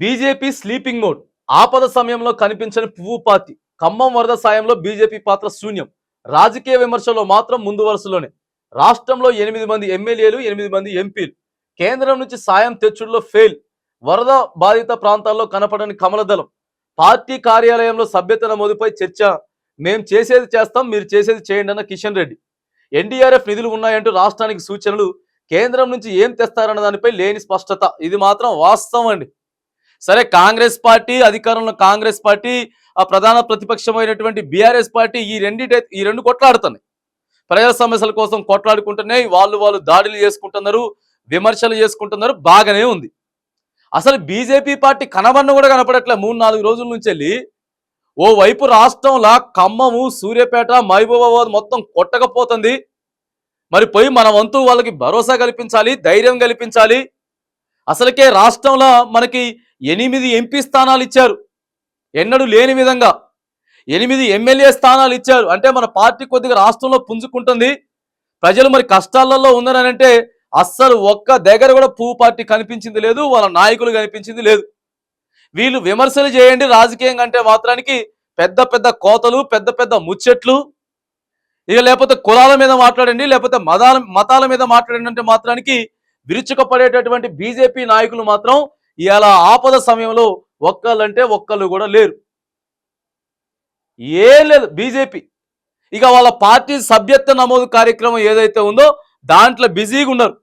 BJP sleeping mode. ఆపద సమయంలో కనిపించని పువ్వు పార్టీ. ఖమ్మం వరద సాయంలో బీజేపీ పాత్ర శూన్యం. రాజకీయ విమర్శలో మాత్రం ముందు వరుసలోనే. రాష్ట్రంలో ఎనిమిది మంది ఎమ్మెల్యేలు ఎనిమిది మంది ఎంపీలు. కేంద్రం నుంచి సాయం తెచ్చుడులో ఫెయిల్. వరద బాధిత ప్రాంతాల్లో కనపడని కమలదళం. పార్టీ కార్యాలయంలో సభ్యత నమోదుపై చర్చ. మేం చేసేది చేస్తాం మీరు చేసేది చేయండి అన్న కిషన్ రెడ్డి. ఎన్డీఆర్ఎఫ్ నిధులు ఉన్నాయంటూ రాష్ట్రానికి సూచనలు. కేంద్రం నుంచి ఏం తెస్తారన్న దానిపై లేని స్పష్టత. ఇది మాత్రం వాస్తవం అండి. సరే కాంగ్రెస్ పార్టీ అధికారంలో కాంగ్రెస్ పార్టీ ఆ ప్రధాన ప్రతిపక్షమైనటువంటి బీఆర్ఎస్ పార్టీ ఈ రెండింటి ఈ రెండు కొట్లాడుతున్నాయి. ప్రజా సమస్యల కోసం కొట్లాడుకుంటున్నాయి వాళ్ళు వాళ్ళు దాడులు చేసుకుంటున్నారు విమర్శలు చేసుకుంటున్నారు బాగానే ఉంది. అసలు బీజేపీ పార్టీ కనబడిన కూడా కనపడట్లే మూడు నాలుగు రోజుల నుంచి వెళ్ళి. ఓ వైపు రాష్ట్రంలో ఖమ్మము సూర్యాపేట మహబూబాబాద్ మొత్తం కొట్టకపోతుంది. మరి పోయి మన వంతు వాళ్ళకి భరోసా కల్పించాలి ధైర్యం కల్పించాలి. అసలుకే రాష్ట్రంలో మనకి ఎనిమిది ఎంపీ స్థానాలు ఇచ్చారు. ఎన్నడూ లేని విధంగా ఎనిమిది ఎమ్మెల్యే స్థానాలు ఇచ్చారు. అంటే మన పార్టీ కొద్దిగా రాష్ట్రంలో పుంజుకుంటుంది. ప్రజలు మరి కష్టాలలో ఉన్నారని అంటే అస్సలు ఒక్క దగ్గర కూడా పువ్వు పార్టీ కనిపించింది లేదు వాళ్ళ నాయకులు కనిపించింది లేదు. వీళ్ళు విమర్శలు చేయండి రాజకీయంగా అంటే మాత్రానికి పెద్ద పెద్ద కోతలు పెద్ద పెద్ద ముచ్చట్లు ఇక లేకపోతే కులాల మీద మాట్లాడండి లేకపోతే మతాల మతాల మీద మాట్లాడండి అంటే మాత్రానికి విరుచుకపడేటటువంటి బీజేపీ నాయకులు మాత్రం ఇలా ఆపద సమయంలో ఒక్కళ్ళంటే ఒక్కళ్ళు కూడా లేరు. ఏం లేదు బీజేపీ. ఇక వాళ్ళ పార్టీ సభ్యత్వ నమోదు కార్యక్రమం ఏదైతే ఉందో దాంట్లో బిజీగా ఉన్నారు.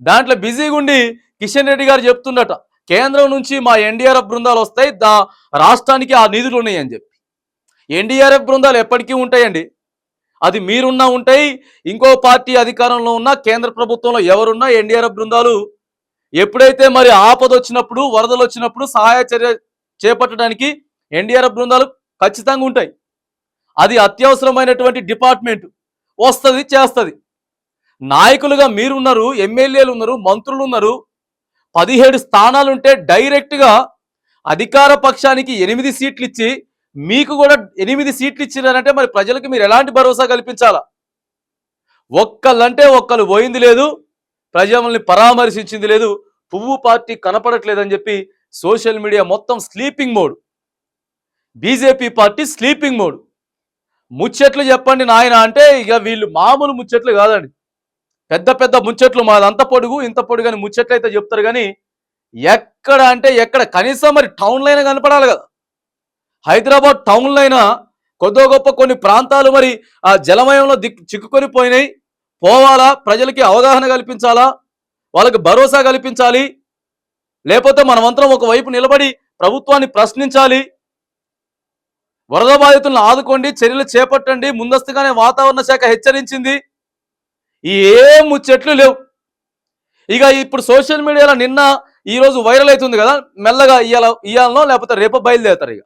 దాంట్లో బిజీగా ఉండి కిషన్ రెడ్డి గారు చెప్తుండట కేంద్రం నుంచి మా ఎన్డీఆర్ఎఫ్ బృందాలు వస్తాయి దా రాష్ట్రానికి ఆ నిధులు ఉన్నాయని చెప్పి. ఎన్డీఆర్ఎఫ్ బృందాలు ఎప్పటికీ ఉంటాయండి. అది మీరున్నా ఉంటాయి ఇంకో పార్టీ అధికారంలో ఉన్న కేంద్ర ప్రభుత్వంలో ఎవరున్నా ఎన్డీఆర్ఎఫ్ బృందాలు ఎప్పుడైతే మరి ఆపద వచ్చినప్పుడు వరదలు వచ్చినప్పుడు సహాయ చర్య చేపట్టడానికి ఎన్డీఆర్ఎఫ్ బృందాలు ఖచ్చితంగా ఉంటాయి. అది అత్యవసరమైనటువంటి డిపార్ట్మెంట్. వస్తుంది చేస్తుంది. నాయకులుగా మీరున్నారు ఎమ్మెల్యేలు ఉన్నారు మంత్రులు ఉన్నారు. పదిహేడు స్థానాలుంటే డైరెక్ట్గా అధికార పక్షానికి ఎనిమిది సీట్లు ఇచ్చి మీకు కూడా ఎనిమిది సీట్లు ఇచ్చినారంటే మరి ప్రజలకు మీరు ఎలాంటి భరోసా కల్పించాలా? ఒక్కళ్ళంటే ఒక్కళ్ళు పోయింది లేదు. ప్రజల్ని పరామర్శించింది లేదు పువ్వు పార్టీ కనపడట్లేదని చెప్పి సోషల్ మీడియా మొత్తం sleeping mode. BJP party sleeping mode. ముచ్చట్లు చెప్పండి నాయన అంటే ఇక వీళ్ళు మామూలు ముచ్చట్లు కాదండి. పెద్ద పెద్ద ముచ్చట్లు మాదంత పొడుగు ఇంత పొడుగు అని ముచ్చట్లు అయితే చెప్తారు కానీ ఎక్కడ అంటే ఎక్కడ కనీసం మరి టౌన్లో అయినా కనపడాలి కదా. హైదరాబాద్ టౌన్లో అయినా కొద్దో గొప్ప కొన్ని ప్రాంతాలు మరి ఆ జలమయంలో దిక్ చిక్కుకొని పోయినాయి. పోవాలా? ప్రజలకి అవగాహన కల్పించాలా? వాళ్ళకి భరోసా కల్పించాలి? లేకపోతే మనమంతరం ఒకవైపు నిలబడి ప్రభుత్వాన్ని ప్రశ్నించాలి? వరద బాధితులను ఆదుకోండి చర్యలు చేపట్టండి ముందస్తుగానే వాతావరణ శాఖ హెచ్చరించింది. ఈ ఏ ముచ్చట్లు లేవు. ఇక ఇప్పుడు సోషల్ మీడియాలో నిన్న ఈరోజు వైరల్ అవుతుంది కదా మెల్లగా ఇయ్యాల ఇయ్యాలనో లేకపోతే రేపు బయలుదేరుతారు ఇక.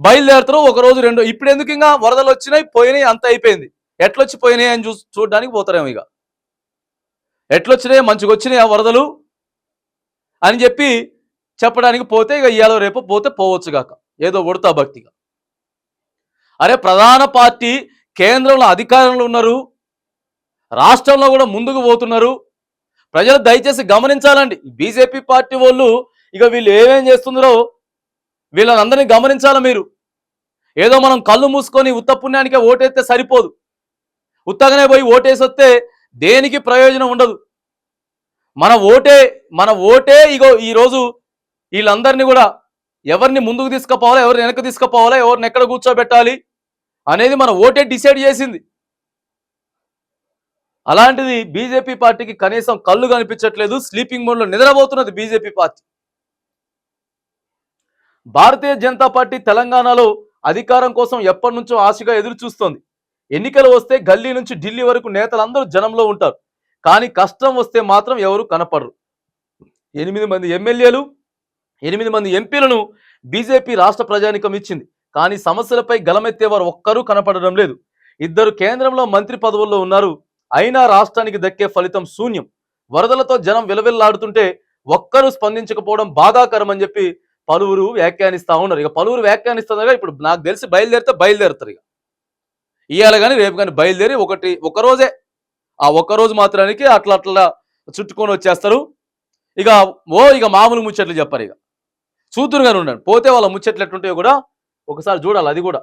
బయలుదేరుతారు ఒకరోజు రెండు ఇప్పుడు ఎందుకు ఇంకా వరదలు వచ్చినాయి పోయినాయి అంత అయిపోయింది. ఎట్లొచ్చి పోయినాయి అని చూ చూడడానికి పోతారేమో ఇక ఎట్లొచ్చినాయి మంచిగా వచ్చినాయి ఆ వరదలు అని చెప్పి చెప్పడానికి పోతే ఇక ఇవాళ రేపు పోతే పోవచ్చు కాక ఏదో ఉడతా భక్తిగా అరే ప్రధాన పార్టీ కేంద్రంలో అధికారంలో ఉన్నారు రాష్ట్రంలో కూడా ముందుకు పోతున్నారు. ప్రజలు దయచేసి గమనించాలండి. బీజేపీ పార్టీ వాళ్ళు ఇక వీళ్ళు ఏమేం చేస్తున్నారో వీళ్ళని గమనించాలి మీరు? ఏదో మనం కళ్ళు మూసుకొని ఉత్త పుణ్యానికే ఓటేస్తే సరిపోదు. ఉత్తగానే పోయి ఓటేసి వస్తే దేనికి ప్రయోజనం ఉండదు. మన ఓటే మన ఓటే ఇగో ఈరోజు వీళ్ళందరినీ కూడా ఎవరిని ముందుకు తీసుకుపోవాలా ఎవరిని వెనక్కి తీసుకుపోవాలా ఎవరిని ఎక్కడ కూర్చోబెట్టాలి అనేది మన ఓటే డిసైడ్ చేసింది. అలాంటిది బీజేపీ పార్టీకి కనీసం కళ్ళు కనిపించట్లేదు స్లీపింగ్ మోడ్లో నిద్రపోతున్నది BJP party. Bharatiya Janata party తెలంగాణలో అధికారం కోసం ఎప్పటి నుంచో ఆశగా ఎదురు చూస్తోంది ఎన్నికలు వస్తే గల్లీ నుంచి ఢిల్లీ వరకు నేతలందరూ జనంలో ఉంటారు. కానీ కష్టం వస్తే మాత్రం ఎవరు కనపడరు. ఎనిమిది మంది ఎమ్మెల్యేలు ఎనిమిది మంది ఎంపీలను బీజేపీ రాష్ట్ర ప్రజానికం ఇచ్చింది. కానీ సమస్యలపై గలమెత్తేవారు ఒక్కరూ కనపడడం లేదు. ఇద్దరు కేంద్రంలో మంత్రి పదవుల్లో ఉన్నారు. అయినా రాష్ట్రానికి దక్కే ఫలితం శూన్యం. వరదలతో జనం విలవిల్లాడుతుంటే ఒక్కరూ స్పందించకపోవడం బాధాకరం అని చెప్పి పలువురు వ్యాఖ్యానిస్తూ ఉన్నారు. ఇక పలువురు వ్యాఖ్యానిస్తున్నారు ఇప్పుడు నాకు తెలిసి బయలుదేరితే బయలుదేరుతారు ఇక. ఇవాళ కానీ రేపు కానీ బయలుదేరి ఒకటి ఒకరోజే ఆ ఒక్క రోజు మాత్రానికి అట్లా అట్లా చుట్టుకొని వచ్చేస్తారు. ఇక ఓ ఇక మామూలు ముచ్చట్లు చెప్పారు ఇక. చూతురుగానే ఉండండి. పోతే వాళ్ళ ముచ్చట్లు ఎట్లుంటాయో కూడా ఒకసారి చూడాలి అది కూడా.